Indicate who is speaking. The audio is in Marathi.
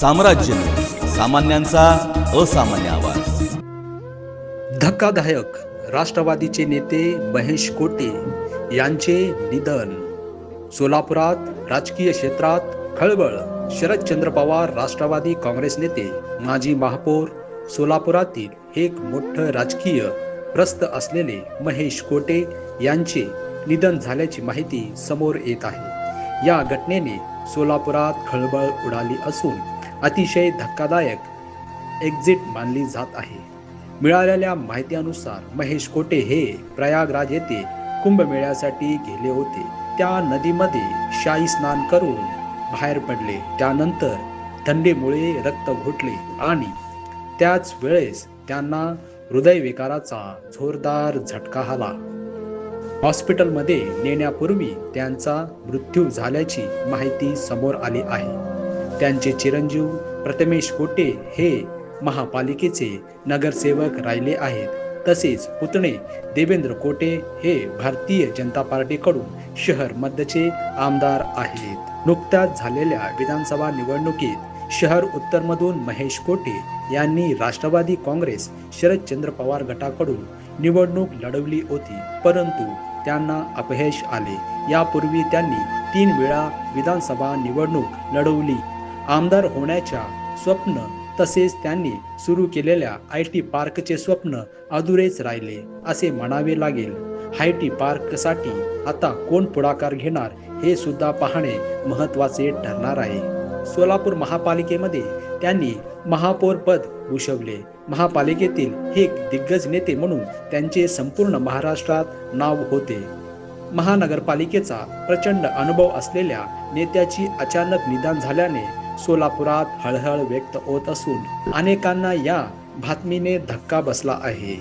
Speaker 1: साम्राज्य सामान्यांचा असामान्य आवाज.
Speaker 2: धक्कादायक राष्ट्रवादीचे नेते महेश कोटे यांचे निधन. सोलापुरात राजकीय क्षेत्रात खळबळ. शरदचंद्र पवार राष्ट्रवादी काँग्रेस नेते माजी महापौर. सोलापुरातील एक मोठं राजकीय प्रस्त असलेले महेश कोटे यांचे निधन झाल्याची माहिती समोर येत आहे. या घटनेने सोलापुरात खळबळ उडाली असून अतिशय धक्कादायक एक्झिट मानली जात आहे. मिळालेल्या माहितीनुसार महेश कोटे हे प्रयागराज येथे कुंभमेळ्यासाठी गेले होते. त्या नदीमध्ये शाही स्नान करून बाहेर पडले. त्यानंतर थंडीमुळे रक्त घोटले आणि त्याच वेळेस त्यांना हृदयविकाराचा जोरदार झटका आला. हॉस्पिटलमध्ये नेण्यापूर्वी त्यांचा मृत्यू झाल्याची माहिती समोर आली आहे. त्यांचे चिरंजीव प्रथमेश कोटे हे महापालिकेचे नगरसेवक राहिले आहेत. तसेच पुतणे देवेंद्र कोटे हे भारतीय जनता पार्टीकडून शहर मध्यचे आमदार आहेत. नुकत्याच झालेल्या विधानसभा निवडणुकीत शहर उत्तरमधून महेश कोटे यांनी राष्ट्रवादी काँग्रेस शरदचंद्र पवार गटाकडून निवडणूक लढवली होती. परंतु त्यांना अपयश आले. यापूर्वी त्यांनी तीन वेळा विधानसभा निवडणूक लढवली. आमदार होण्याच्या स्वप्न तसेच त्यांनी सुरू केलेल्या आय टी पार्कचे स्वप्न अधुरेच राहिले असे म्हणावे लागेल. आय टी पार्कसाठी आता कोण पुढाकार घेणार हे सुद्धा पाहणे महत्त्वाचे ठरणार आहे. सोलापूर महापालिकेमध्ये त्यांनी महापौर पद भूषवले. महापालिकेतील एक दिग्गज नेते म्हणून त्यांचे संपूर्ण महाराष्ट्रात नाव होते. महानगरपालिकेचा प्रचंड अनुभव असलेल्या नेत्याची अचानक निदान झाल्याने सोलापुरात हळहळ व्यक्त होत असून अनेकांना या बातमीने धक्का बसला आहे.